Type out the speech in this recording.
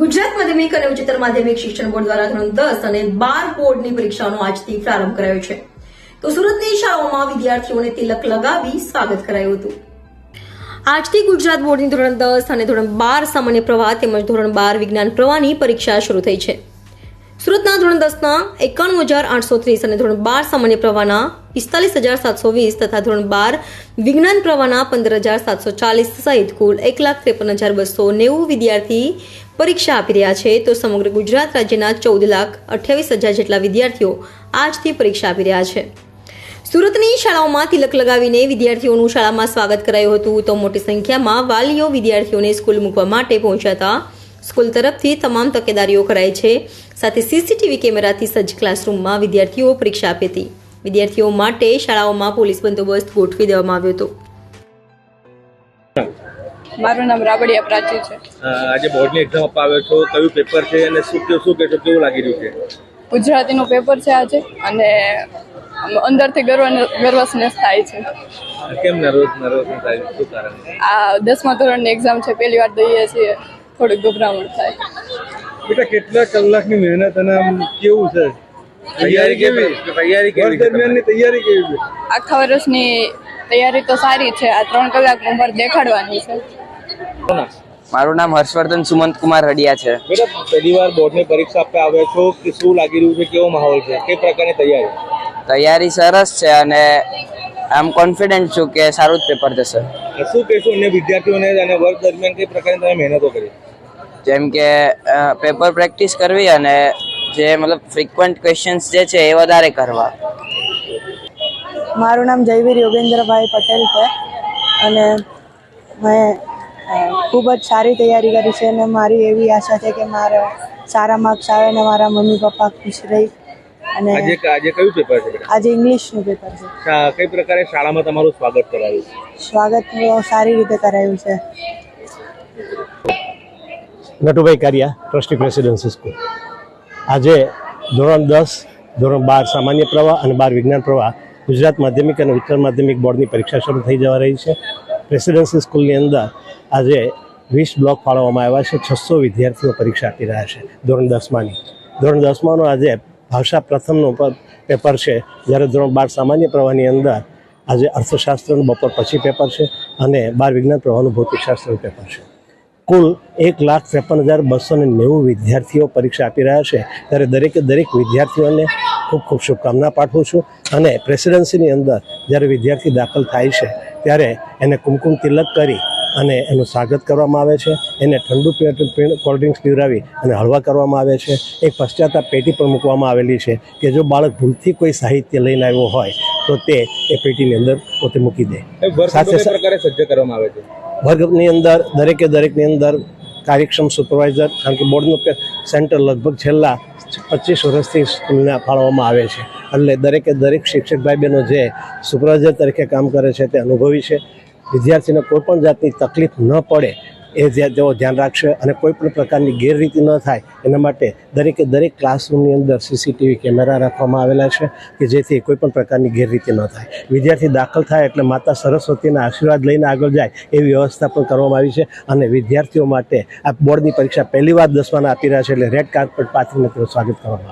ગુજરાત માધ્યમિક અને ઉચ્ચતર માધ્યમિક શિક્ષણ બોર્ડ દ્વારા ધોરણ દસ અને બાર બોર્ડની પરીક્ષાનો આજથી પ્રારંભ કરાયો છે. તો સુરતની શાળાઓમાં વિદ્યાર્થીઓને તિલક લગાવી સ્વાગત કરાયું હતું. આજથી ગુજરાત બોર્ડની ધોરણ દસ અને ધોરણ બાર સામાન્ય પ્રવાહ તેમજ ધોરણ બાર વિજ્ઞાન પ્રવાહની પરીક્ષા શરૂ થઈ છે. સુરતના ધોરણ દસના એકાણું હજાર આઠસો ત્રીસ અને ધોરણ બાર સામાન્ય પ્રવાહના પિસ્તાલીસ હજાર સાતસો વીસ તથા ધોરણ બાર વિજ્ઞાન પ્રવાહના પંદર હજાર સાતસો ચાલીસ સહિત કુલ એક લાખ ત્રેપન હજાર બસો નેવું વિદ્યાર્થી પરીક્ષા આપી રહ્યા છે. તો સમગ્ર ગુજરાત રાજ્યના ચૌદ લાખ અઠ્યાવીસ હજાર જેટલા વિદ્યાર્થીઓ આજથી પરીક્ષા આપી રહ્યા છે. સુરતની શાળાઓમાં તિલક લગાવીને વિદ્યાર્થીઓનું શાળામાં સ્વાગત કરાયું હતું. તો મોટી સંખ્યામાં વાલીઓ વિદ્યાર્થીઓને સ્કૂલ મૂકવા માટે પહોંચ્યા હતા. સ્કૂલ તરફથી તમામ તકેદારીઓ કરાઈ છે. સાથે સીસીટીવી કેમેરાથી સજ્જ ક્લાસરૂમમાં વિદ્યાર્થીઓ પરીક્ષા આપી હતી. વિદ્યાર્થીઓ માટે શાળાઓમાં પોલીસ બંદોબસ્ત ગોઠવી દેવામાં આવ્યો હતો. મારું નામ રાબડિયા પ્રાચી છે. આજે બોર્ડની એક્ઝામ આપવા આવ્યો છો. કયું પેપર છે અને શું કે શું કહેશો કેવું લાગી રહ્યું છે? ગુજરાતીનું પેપર છે આજે અને અંદરથી ગર્વ ગર્વસનેસ થાય છે. કેમ નર્વસ નર્વસ થાય શું કારણ? આ દસમા ધોરણની એક્ઝામ છે પહેલી વાર દઈએ છીએ. થોડીક ગભરામણ થાય. બેટા કેટલા કલાકની મહેનત અને આમ કેવું છે? તૈયારી કેવી? તૈયારી કેવી દરમિયાનની તૈયારી કેવી આખા વર્ષની તૈયારી તો સારી છે. આ ત્રણ કલાક ઉંમર દેખાડવાની છે. મારું નામ હર્ષવર્ધન સુમંત કુમાર રડિયા છે. બેટા પહેલી વાર બોર્ડની પરીક્ષા આપવા આવ્યા છો કે શું લાગી રહ્યું છે? કેવો માહોલ છે? કઈ પ્રકારની તૈયારી? તૈયારી સરસ છે અને આમ કોન્ફિડન્ટ છું કે સારું જ પેપર જશે. શું કહેશો? અન્ય વિદ્યાર્થીઓને અને વર્ક દરમિયાન કઈ પ્રકારની તમે મહેનતો કરી? જેમ કે પેપર પ્રેક્ટિસ કરવી અને જે મતલબ ફ્રિકવન્ટ ક્વેશ્ચન્સ જે છે એ વધારે કરવા. મારું નામ જયવીર યોગેન્દ્રભાઈ પટેલ છે અને મેં ખૂબ જ સારી તૈયારી કરી છે અને મારી એવી આશા છે કે મારા સારા માર્ક્સ આવે અને મારા મમ્મી પપ્પા ખુશ રહી અને આજે આજે કયું પેપર છે આજે ઇંગ્લિશનું પેપર છે. કઈ પ્રકારે શાળામાં તમારું સ્વાગત કરાયું? સ્વાગત સારી રીતે કરાયું છે. Natubhai Kariya trustee presidency school આજે ધોરણ દસ, ધોરણ બાર સામાન્ય પ્રવાહ અને બાર વિજ્ઞાન પ્રવાહ ગુજરાત માધ્યમિક અને ઉત્તર માધ્યમિક બોર્ડની પરીક્ષા શરૂ થઈ જવા રહી છે. પ્રેસિડેન્સી સ્કૂલની અંદર આજે વીસ બ્લોક ફાળવવામાં આવ્યા છે, છસો વિદ્યાર્થીઓ પરીક્ષા આપી રહ્યા છે ધોરણ દસમાની. ધોરણ દસમાનો આજે ભાષા પ્રથમનું પેપર છે. જ્યારે ધોરણ બાર સામાન્ય પ્રવાહની અંદર આજે અર્થશાસ્ત્રનું બપોર પછી પેપર છે અને બાર વિજ્ઞાન પ્રવાહનું ભૌતિકશાસ્ત્રનું પેપર છે. કુલ એક લાખ ત્રેપન હજાર બસો ને નેવું વિદ્યાર્થીઓ પરીક્ષા આપી રહ્યા છે. ત્યારે દરેકે દરેક વિદ્યાર્થીઓને ખૂબ ખૂબ શુભકામના પાઠવું છું અને પ્રેસિડેન્સીની અંદર જ્યારે વિદ્યાર્થી દાખલ થાય છે, ત્યારે એને કુમકુમ તિલક કરી અને એનું સ્વાગત કરવામાં આવે છે. એને ઠંડુ કોલ્ડ ડ્રિંક્સ પીવડાવી અને હળવા કરવામાં આવે છે. એક પશ્ચાતાપ પેટી પણ મૂકવામાં આવેલી છે કે જો બાળક ભૂલથી કોઈ સાહિત્ય લઈને આવ્યો હોય તો તે એ પેટીની અંદર પોતે મૂકી દે. સાથે પ્રકારે સજ્જ કરવામાં આવે છે? વર્ગની અંદર દરેકે દરેકની અંદર કાર્યક્ષમ સુપરવાઇઝર કારણ કે બોર્ડનું સેન્ટર લગભગ છેલ્લા પચીસ વર્ષથી સ્કૂલને ફાળવવામાં આવે છે. એટલે દરેકે દરેક શિક્ષક ભાઈ બહેનો જે સુપરવાઇઝર તરીકે કામ કરે છે તે અનુભવી છે. વિદ્યાર્થીને કોઈપણ જાતની તકલીફ ન પડે એ તેઓ ધ્યાન રાખશે અને કોઈ પણ પ્રકારની ગેરરીતિ ન થાય એના માટે દરેકે દરેક ક્લાસરૂમની અંદર સીસીટીવી કેમેરા રાખવામાં આવેલા છે કે જેથી કોઈ પણ પ્રકારની ગેરરીતિ ન થાય. વિદ્યાર્થી દાખલ થાય એટલે માતા સરસ્વતીના આશીર્વાદ લઈને આગળ જાય એવી વ્યવસ્થા પણ કરવામાં આવી છે અને વિદ્યાર્થીઓ માટે આ બોર્ડની પરીક્ષા પહેલી વાર દસમાના આપી રહ્યા છે એટલે રેડ કાર્પેટ પાથરીને તેનું સ્વાગત કરવામાં